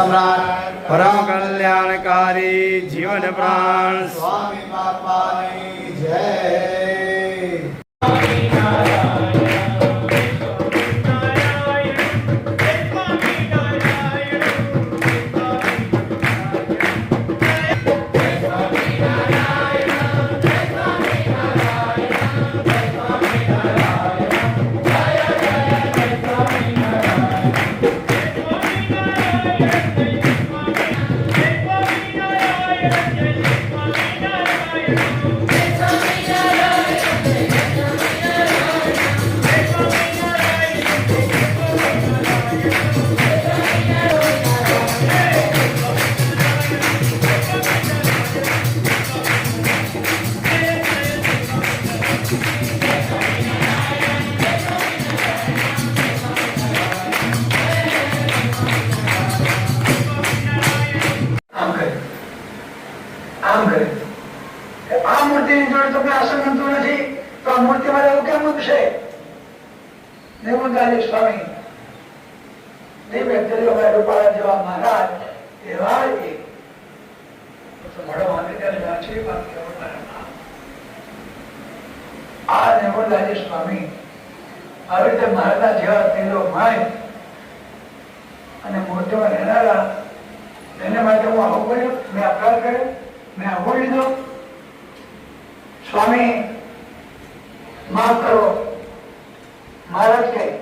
સમ્રાટ પરમ કલ્યાણકારી જીવન પ્રાણ. સ્વામી બાપાની જય. આમ સ્વામી. સ્વામી અને મૂર્તિમાં રહેનારા, એને માટે હું આવું કર્યું, મેં અપરાધ કર્યો મેં આવું લીધો. સ્વામી, માફ કરો. મહારાજ કે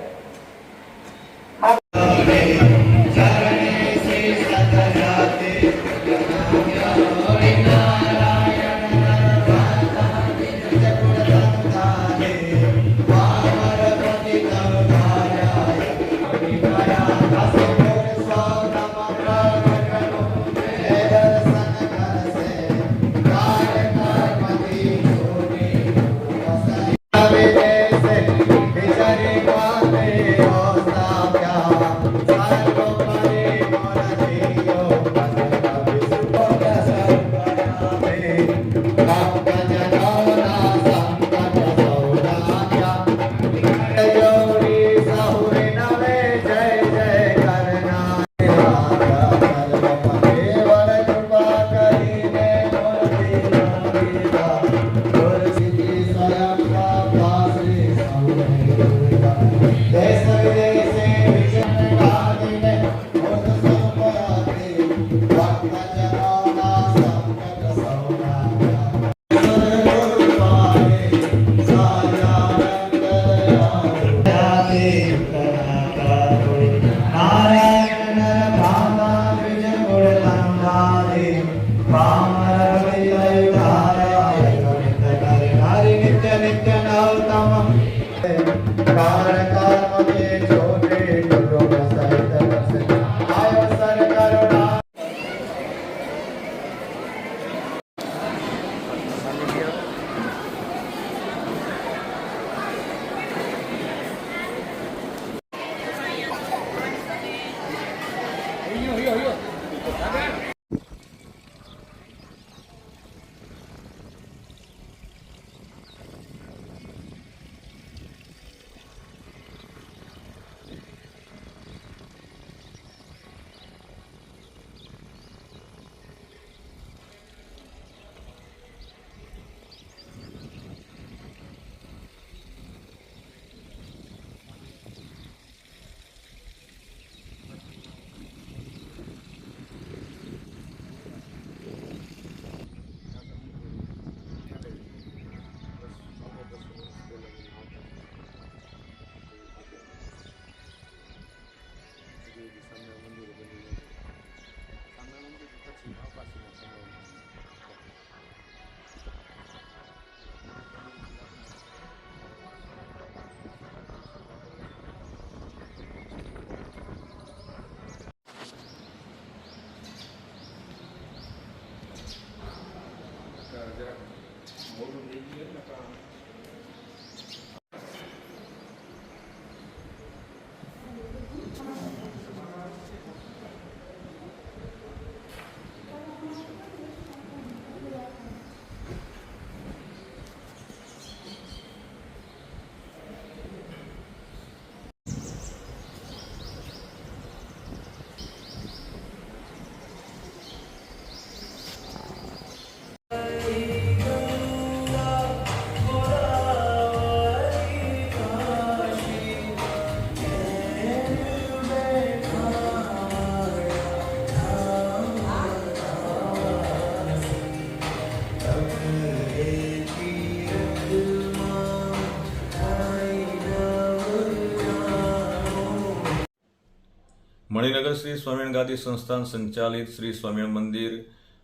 મણિનગર શ્રી સ્વામિનારાયણ ગાદી સંસ્થાન સંચાલિત શ્રી સ્વામિનારાયણ મંદિર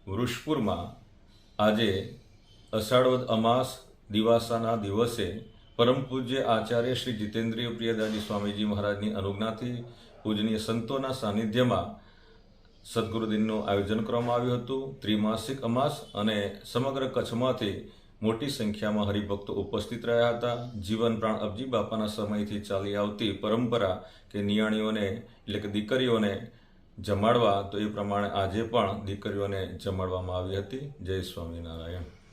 વૃષપુરમાં આજે અષાઢવદ અમાસ દિવાસાના દિવસે પરમ પૂજ્ય આચાર્ય શ્રી જીતેન્દ્રિય પ્રિયદાજી સ્વામીજી મહારાજની અનુજ્ઞાથી પૂજનીય સંતોના સાનિધ્યમાં સદગુરુદિનનું આયોજન કરવામાં આવ્યું હતું. ત્રિમાસિક અમાસ અને સમગ્ર કચ્છમાંથી મોટી સંખ્યામાં હરિભક્તો ઉપસ્થિત રહ્યા હતા. જીવન પ્રાણ અબજી બાપાના સમયથી ચાલી આવતી પરંપરા કે નિયાણીઓને, એટલે કે દીકરીઓને જમાડવા, તો એ પ્રમાણે આજે પણ દીકરીઓને જમાડવામાં આવી હતી. જય સ્વામિનારાયણ.